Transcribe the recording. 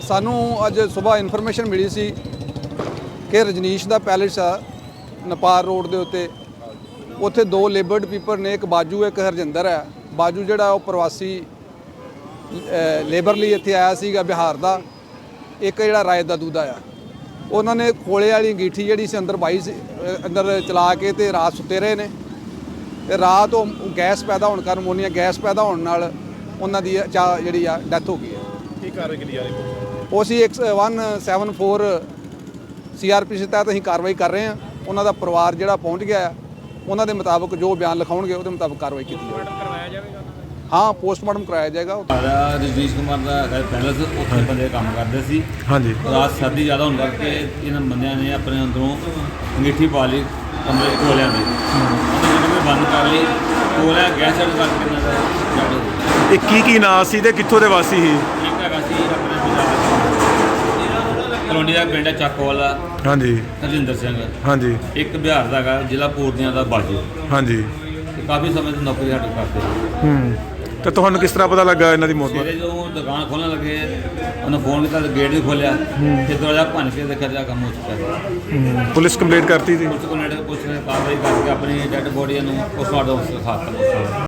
ਸਾਨੂੰ ਅੱਜ ਸਵੇਰ ਇਨਫੋਰਮੇਸ਼ਨ ਮਿਲੀ ਸੀ ਕਿ ਰਜਨੀਸ਼ ਦਾ ਪੈਲੇਸ ਆ, ਨਪਾਰ ਰੋਡ ਦੇ ਉੱਤੇ। ਉੱਥੇ ਦੋ ਲੇਬਰਡ ਪੀਪਲ ਨੇ, ਇੱਕ ਬਾਜੂ, ਇੱਕ ਹਰਜਿੰਦਰ ਹੈ। ਬਾਜੂ ਜਿਹੜਾ ਉਹ ਪ੍ਰਵਾਸੀ ਲੇਬਰ ਲਈ ਇੱਥੇ ਆਇਆ ਸੀਗਾ ਬਿਹਾਰ ਦਾ। ਇੱਕ ਜਿਹੜਾ ਰਾਏ ਦਾ ਦੂਦਾ ਆ। ਉਹਨਾਂ ਨੇ ਖੋਲੇ ਵਾਲੀ ਅੰਗੀਠੀ ਜਿਹੜੀ ਸੀ ਅੰਦਰ ਬਾਈ ਸੀ ਅੰਦਰ ਚਲਾ ਕੇ ਤੇ ਰਾਤ ਸੁੱਤੇ ਰਹੇ ਨੇ। ਤੇ ਰਾਤ ਉਹ ਗੈਸ ਪੈਦਾ ਹੋਣ ਕਾਰਨ, ਮੋਨੀਆ ਗੈਸ ਪੈਦਾ ਹੋਣ ਨਾਲ ਉਹਨਾਂ ਦੀ ਚਾ- ਜਿਹੜੀ ਆ ਡੈਥ ਹੋ ਗਈ। ਕੀ ਕਾਰਵਾਈ ਕੀਤੀ ਜਾ ਰਹੀ ਹੈ? ਉਹ ਅਸੀਂ 174 ਸੀਆਰਪੀਸੀ ਤਹਿਤ ਅਸੀਂ ਕਾਰਵਾਈ ਕਰ ਰਹੇ ਹਾਂ। ਉਹਨਾਂ ਦਾ ਪਰਿਵਾਰ ਜਿਹੜਾ ਪਹੁੰਚ ਗਿਆ ਆ ਉਹਨਾਂ ਦੇ ਮੁਤਾਬਕ ਜੋ ਬਿਆਨ ਲਿਖਾਉਣਗੇ ਉਹਦੇ ਮੁਤਾਬਕ ਕਾਰਵਾਈ ਕੀਤੀ ਜਾਵੇਗੀ ਹਾਂ ਪੋਸਟਮਾਰਟਮ ਕਰਾਇਆ ਜਾਏਗਾ। ਸਾਡਾ ਰਜਨੀਸ਼ ਕੁਮਾਰ ਦਾ ਹੈਗਾ ਪੈਲਸ ਉੱਥੇ ਬੰਦੇ ਕੰਮ ਕਰਦੇ ਸੀ। ਹਾਂਜੀ। ਰਾਤ ਸਰਦੀ ਜ਼ਿਆਦਾ ਹੋਣ ਕਰਕੇ ਇਹਨਾਂ ਬੰਦਿਆਂ ਨੇ ਆਪਣੇ ਅੰਦਰੋਂ ਅੰਗੀਠੀ ਪਾ ਲਈ ਕਮਰੇ ਕੋਲਿਆਂ ਦੇ ਉਹਨਾਂ ਨੇ ਬੰਦ ਕਰ ਲਈ ਕੋਲਿਆਂ ਗੈਸ ਛੱਡ ਕਰਕੇ ਹੋ। ਇਹ ਕੀ ਕੀ ਨਾਂ ਸੀ ਤੇ ਕਿੱਥੋਂ ਦੇ ਵਾਸੀ ਸੀ ਇੱਕ ਹੈਗਾ ਸੀ ਆਪਣੇ ਪੰਜਾਬ ਕਲੋਨੀ ਦਾ ਪਿੰਡ ਹੈ ਚੱਕਵਾਲ ਹਾਂਜੀ। ਹਰਜਿੰਦਰ ਸਿੰਘ। ਹਾਂਜੀ। ਇੱਕ ਬਿਹਾਰ ਦਾ ਹੈਗਾ ਜ਼ਿਲ੍ਹਾ ਪੂਰਨੀਆ ਦਾ ਬਾਜੂ। ਹਾਂਜੀ। ਤੇ ਕਾਫੀ ਸਮੇਂ ਤੋਂ ਨੌਕਰੀ ਸਾਡੇ ਕਰਦੇ ਹੂੰ। ਤੇ ਤੁਹਾਨੂੰ ਕਿਸ ਤਰ੍ਹਾਂ ਪਤਾ ਲੱਗਾ ਇਹਨਾਂ ਦੀ ਮੌਤ ਬਾਰੇ? ਜਦੋਂ ਦੁਕਾਨ ਖੋਲਣ ਲੱਗੇ ਉਹਨੇ ਫੋਨ ਕੀਤਾ ਗੇਟ ਵੀ ਖੋਲਿਆ ਤੇ ਦਰਵਾਜ਼ਾ ਭੰਨ ਕੇ ਦੇਖਿਆ ਜਾ ਕੰਮ ਹੋ ਚੁੱਕਾ ਸੀ। ਹੂੰ, ਪੁਲਿਸ ਕੰਪਲੇਂਟ ਕਰਤੀ ਸੀ? ਪੁਲਿਸ ਕੋਲ ਨੇੜੇ ਨੇ ਕਾਰਵਾਈ ਕਰਕੇ ਆਪਣੀ ਡੈੱਡ ਬੋਡੀ ਨੂੰ ਵਾਸਤੇ ਖਾਤਾ